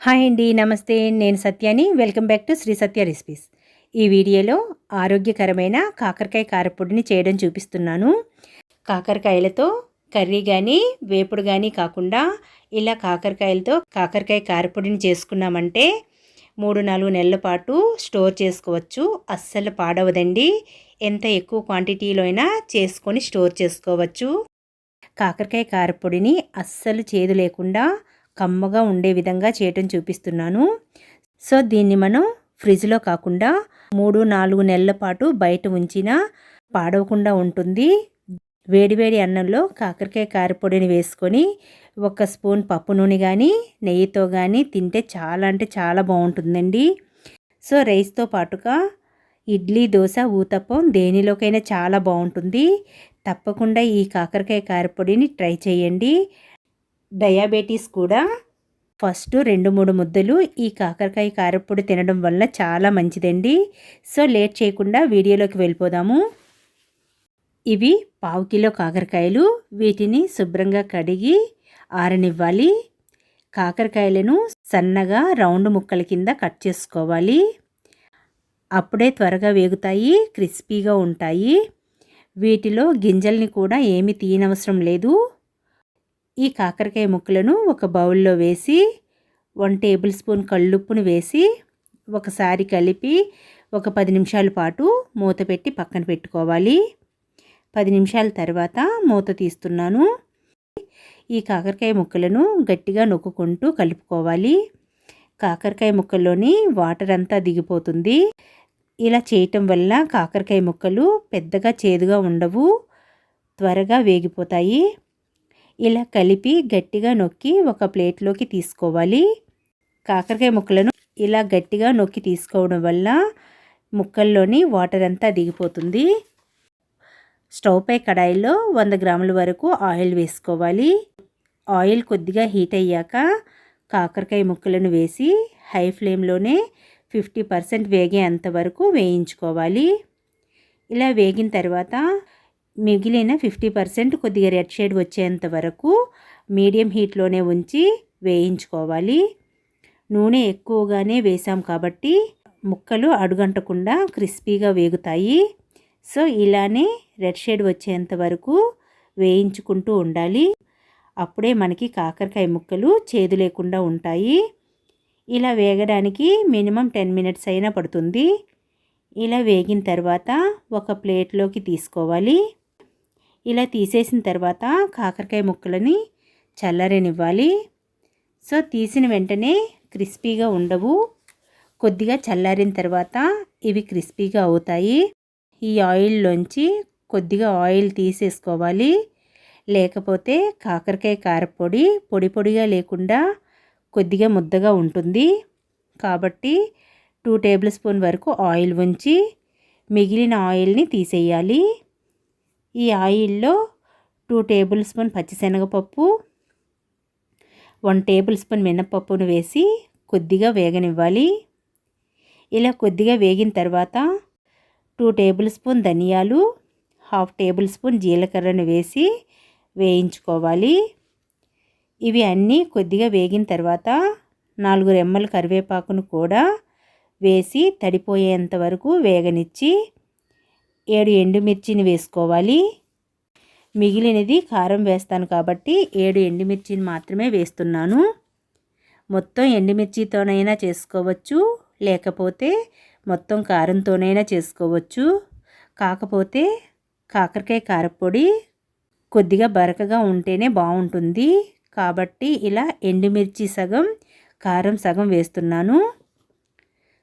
Hi అండి నమస్తే. నేను సత్యాని. Welcome back to Sri Satya recipes. ఈ వీడియోలో ఆరోగ్యకరమైన కాకరకాయ కారపొడిని చేయడం చూపిస్తున్నాను. కాకరకాయలతో కర్రీ కానీ వేపుడు కానీ కాకుండా ఇలా కాకరకాయలతో కాకరకాయ కారపొడిని చేసుకున్నామంటే మూడు నాలుగు నెలల పాటు స్టోర్ చేసుకోవచ్చు. అస్సలు పాడవదండి. ఎంత ఎక్కువ క్వాంటిటీలో అయినా చేసుకొని స్టోర్ చేసుకోవచ్చు. కాకరకాయ కారపొడిని అస్సలు చేదు లేకుండా కమ్మగా ఉండే విధంగా చేయటం చూపిస్తున్నాను. సో దీన్ని మనం ఫ్రిడ్జ్లో కాకుండా మూడు నాలుగు నెలల పాటు బయట ఉంచినా పాడవకుండా ఉంటుంది. వేడివేడి అన్నంలో కాకరకాయ కారపొడిని వేసుకొని ఒక స్పూన్ పప్పు నూనె కానీ నెయ్యితో కానీ తింటే చాలా అంటే చాలా బాగుంటుందండి. సో రైస్తో పాటుగా ఇడ్లీ దోశ ఊతప్పం దేనిలోకైనా చాలా బాగుంటుంది. తప్పకుండా ఈ కాకరకాయ కారపొడిని ట్రై చేయండి. డయాబెటీస్ కూడా ఫస్ట్ రెండు మూడు ముద్దలు ఈ కాకరకాయ కారపొడి తినడం వల్ల చాలా మంచిదండి. సో లేట్ చేయకుండా వీడియోలోకి వెళ్ళిపోదాము. ఇవి పావు కిలో కాకరకాయలు. వీటిని శుభ్రంగా కడిగి ఆరనివ్వాలి. కాకరకాయలను సన్నగా రౌండ్ ముక్కల కింద కట్ చేసుకోవాలి. అప్పుడే త్వరగా వేగుతాయి క్రిస్పీగా ఉంటాయి. వీటిలో గింజల్ని కూడా ఏమి తీయనవసరం లేదు. ఈ కాకరకాయ ముక్కలను ఒక బౌల్లో వేసి వన్ టేబుల్ స్పూన్ కళ్ళుప్పును వేసి ఒకసారి కలిపి ఒక పది నిమిషాల పాటు మూత పెట్టి పక్కన పెట్టుకోవాలి. పది నిమిషాల తర్వాత మూత తీస్తున్నాను. ఈ కాకరకాయ ముక్కలను గట్టిగా నొక్కుకుంటూ కలుపుకోవాలి. కాకరకాయ ముక్కల్లోని వాటర్ అంతా దిగిపోతుంది. ఇలా చేయటం వల్ల కాకరకాయ ముక్కలు పెద్దగా చేదుగా ఉండవు త్వరగా వేగిపోతాయి. ఇలా కలిపి గట్టిగా నొక్కి ఒక ప్లేట్లోకి తీసుకోవాలి. కాకరకాయ ముక్కలను ఇలా గట్టిగా నొక్కి తీసుకోవడం వల్ల ముక్కల్లోని వాటర్ అంతా దిగిపోతుంది. స్టవ్ పై కడాయిలో వంద గ్రాముల వరకు ఆయిల్ వేసుకోవాలి. ఆయిల్ కొద్దిగా హీట్ అయ్యాక కాకరకాయ ముక్కలను వేసి హై ఫ్లేమ్లోనే ఫిఫ్టీ పర్సెంట్ వేగేంత వరకు వేయించుకోవాలి. ఇలా వేగిన తర్వాత మిగిలిన ఫిఫ్టీ పర్సెంట్ కొద్దిగా రెడ్ షేడ్ వచ్చేంత వరకు మీడియం హీట్లోనే ఉంచి వేయించుకోవాలి. నూనె ఎక్కువగానే వేసాం కాబట్టి ముక్కలు అడుగంటకుండా క్రిస్పీగా వేగుతాయి. సో ఇలానే రెడ్ షేడ్ వచ్చేంత వరకు వేయించుకుంటూ ఉండాలి. అప్పుడే మనకి కాకరకాయ ముక్కలు చేదు లేకుండా ఉంటాయి. ఇలా వేగడానికి మినిమం టెన్ మినిట్స్ అయినా పడుతుంది. ఇలా వేగిన తర్వాత ఒక ప్లేట్లోకి తీసుకోవాలి. ఇలా తీసేసిన తర్వాత కాకరకాయ ముక్కలని చల్లారనివ్వాలి. సో తీసిన వెంటనే క్రిస్పీగా ఉండవు. కొద్దిగా చల్లారిన తర్వాత ఇవి క్రిస్పీగా అవుతాయి. ఈ ఆయిల్లోంచి కొద్దిగా ఆయిల్ తీసేసుకోవాలి. లేకపోతే కాకరకాయ కారపొడి పొడి పొడిగా లేకుండా కొద్దిగా ముద్దగా ఉంటుంది. కాబట్టి టూ టేబుల్ స్పూన్ వరకు ఆయిల్ ఉంచి మిగిలిన ఆయిల్ని తీసేయాలి. ఈ ఆయిల్లో టూ టేబుల్ స్పూన్ పచ్చిశనగపప్పు వన్ టేబుల్ స్పూన్ మినప్పప్పును వేసి కొద్దిగా వేగనివ్వాలి. ఇలా కొద్దిగా వేగిన తర్వాత టూ టేబుల్ స్పూన్ ధనియాలు హాఫ్ టేబుల్ స్పూన్ జీలకర్రను వేసి వేయించుకోవాలి. ఇవి అన్నీ కొద్దిగా వేగిన తర్వాత నాలుగు రెమ్మల కరివేపాకును కూడా వేసి తడిపోయేంత వరకు వేగనిచ్చి ఏడు ఎండుమిర్చిని వేసుకోవాలి. మిగిలినది కారం వేస్తాను కాబట్టి ఏడు ఎండుమిర్చిని మాత్రమే వేస్తున్నాను. మొత్తం ఎండుమిర్చితోనైనా చేసుకోవచ్చు లేకపోతే మొత్తం కారంతోనైనా చేసుకోవచ్చు. కాకపోతే కాకరకాయ కారపొడి కొద్దిగా బరకగా ఉంటేనే బాగుంటుంది. కాబట్టి ఇలా ఎండుమిర్చి సగం కారం సగం వేస్తున్నాను.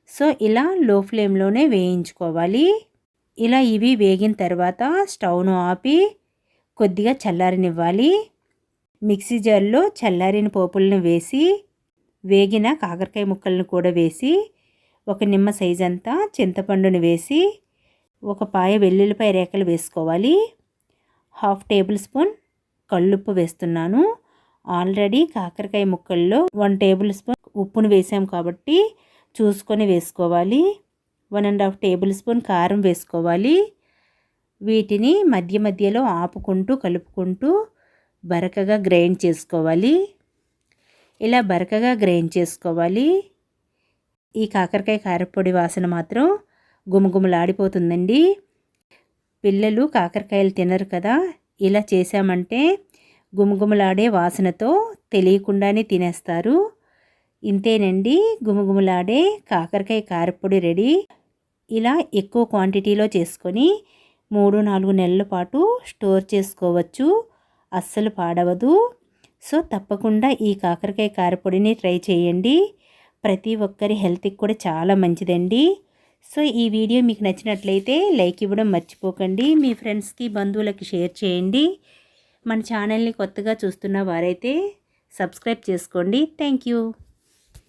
సో ఇలా లో ఫ్లేమ్లోనే వేయించుకోవాలి. ఇలా ఇవి వేగిన తర్వాత స్టవ్ను ఆపి కొద్దిగా చల్లారనివ్వాలి. మిక్సీ జార్లో చల్లారిన పోపులను వేసి వేగిన కాకరకాయ ముక్కలను కూడా వేసి ఒక నిమ్మ సైజ్ అంతా చింతపండుని వేసి ఒక పాయ వెల్లుల్లిపాయ రేఖలు వేసుకోవాలి. హాఫ్ టేబుల్ స్పూన్ కళ్ళుప్పు వేస్తున్నాను. ఆల్రెడీ కాకరకాయ ముక్కల్లో వన్ టేబుల్ స్పూన్ ఉప్పును వేసాం కాబట్టి చూసుకొని వేసుకోవాలి. One and half tablespoon కారం వేసుకోవాలి. వీటిని మధ్య మధ్యలో ఆపుకుంటూ కలుపుకుంటూ బరకగా గ్రైండ్ చేసుకోవాలి. ఇలా బరకగా గ్రైండ్ చేసుకోవాలి. ఈ కాకరకాయ కారపొడి వాసన మాత్రం గుమగుమలాడిపోతుందండి. పిల్లలు కాకరకాయలు తినరు కదా ఇలా చేశామంటే గుమగుమలాడే వాసనతో తెలియకుండానే తినేస్తారు. ఇంతేనండి గుమగుమలాడే కాకరకాయ కారపొడి రెడీ. ఇలా ఎక్కువ క్వాంటిటీలో చేసుకొని మూడు నాలుగు నెలల పాటు స్టోర్ చేసుకోవచ్చు. అస్సలు పాడవదు. సో తప్పకుండా ఈ కాకరకాయ కారపొడిని ట్రై చేయండి. ప్రతి ఒక్కరి హెల్త్కి కూడా చాలా మంచిదండి. సో ఈ వీడియో మీకు నచ్చినట్లయితే లైక్ ఇవ్వడం మర్చిపోకండి. మీ ఫ్రెండ్స్కి బంధువులకి షేర్ చేయండి. మన ఛానల్ని కొత్తగా చూస్తున్న వారైతే సబ్స్క్రైబ్ చేసుకోండి. Thank you